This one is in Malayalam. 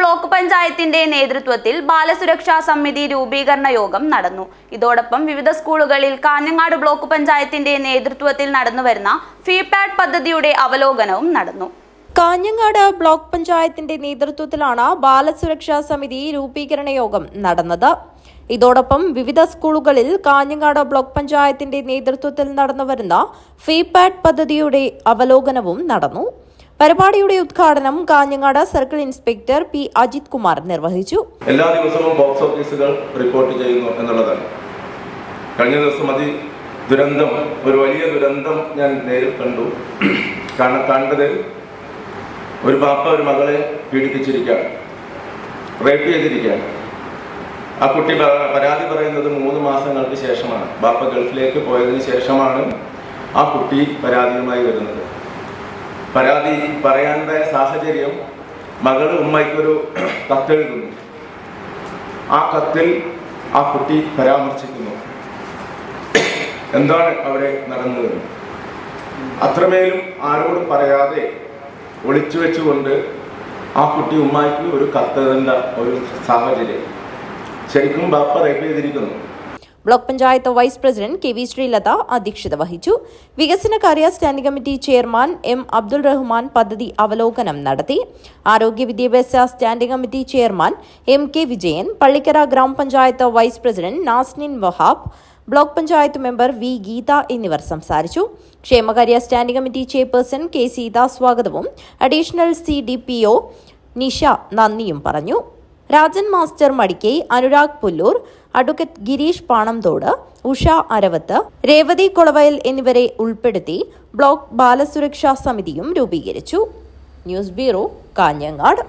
ബ്ലോക്ക് പഞ്ചായത്തിന്റെ നേതൃത്വത്തിൽ ബാലസുരക്ഷാ സമിതി രൂപീകരണ യോഗം നടന്നു. ഇതോടൊപ്പം വിവിധ സ്കൂളുകളിൽ കാഞ്ഞങ്ങാട് ബ്ലോക്ക് പഞ്ചായത്തിന്റെ നേതൃത്വത്തിൽ നടന്നുവരുന്ന ഫീപാഡ് പദ്ധതിയുടെ അവലോകനവും നടന്നു. കാഞ്ഞങ്ങാട് ബ്ലോക്ക് പഞ്ചായത്തിന്റെ നേതൃത്വത്തിലാണ് ബാലസുരക്ഷാ സമിതി രൂപീകരണ യോഗം നടന്നത്. ഇതോടൊപ്പം വിവിധ സ്കൂളുകളിൽ കാഞ്ഞങ്ങാട് ബ്ലോക്ക് പഞ്ചായത്തിന്റെ നേതൃത്വത്തിൽ നടന്നുവരുന്ന ഫീപാഡ് പദ്ധതിയുടെ അവലോകനവും നടന്നു. പരിപാടിയുടെ ഉദ്ഘാടനം Kanhangad circle inspector P Ajith Kumar നിർവഹിച്ചു. എല്ലാ ദിവസവും ബോക്സ് ഓഫീസുകൾ റിപ്പോർട്ട് ചെയ്യുന്നു എന്നുള്ളതാണ്. കഴിഞ്ഞ ദിവസം അതി ദുരന്തം ഒരു വലിയ ദുരന്തം ഞാൻ നേരിൽ കണ്ടു. കാരണം ഒരു ബാപ്പ ഒരു മകളെ പീഡിപ്പിച്ചിരിക്കുകയാണ് റേപ്പ് ചെയ്തിരിക്കുകയാണ് ആ കുട്ടി പരാതി പറയുന്നത് മൂന്ന് മാസങ്ങൾക്ക് ശേഷമാണ്. ബാപ്പ ഗൾഫിലേക്ക് പോയതിന് ശേഷമാണ് ആ കുട്ടി പരാതിയുമായി വരുന്നത്. പരാതി പറയാനുണ്ടായ സാഹചര്യം മകൾ ഉമ്മയ്ക്കൊരു കത്തെഴുതുന്നു ആ കത്തിൽ ആ കുട്ടി പരാമർശിക്കുന്നു. എന്താണ് അവിടെ നടന്നത്? അത്രമേലും ആരോടും പറയാതെ ഒളിച്ചു വെച്ചുകൊണ്ട് ആ കുട്ടി ഉമ്മായിക്ക് ഒരു കത്തെഴുതേണ്ട ഒരു സാഹചര്യം. ശരിക്കും ബാപ്പ റേപ്പ് ചെയ്തിരിക്കുന്നു. Block panchayat vice president K V Sreelatha അധ്യക്ഷത വഹിച്ചു. വികസനകാര്യ standing committee chairman M Abdul Rahman പദ്ധതി അവലോകനം നടത്തി. ആരോഗ്യ വിദ്യാഭ്യാസ standing committee chairman M K Vijayan Pallikkara ഗ്രാമപഞ്ചായത്ത് vice president Nasnin Wahab block panchayat member V Geetha എന്നിവർ സംസാരിച്ചു. ക്ഷേമകാര്യ standing committee chairperson K Seetha സ്വാഗതവും additional C D P O Nisha നന്ദിയും പറഞ്ഞു. രാജൻ മാസ്റ്റർ മടിക്കൈ അനുരാഗ് പുല്ലൂർ അഡ്വക്കേറ്റ് ഗിരീഷ് പാണംതോട് ഉഷ അരവത്ത് രേവതി കൊളവയൽ എന്നിവരെ ഉൾപ്പെടുത്തി ബ്ലോക്ക് ബാലസുരക്ഷാ സമിതിയും രൂപീകരിച്ചു. News bureau Kanhangad.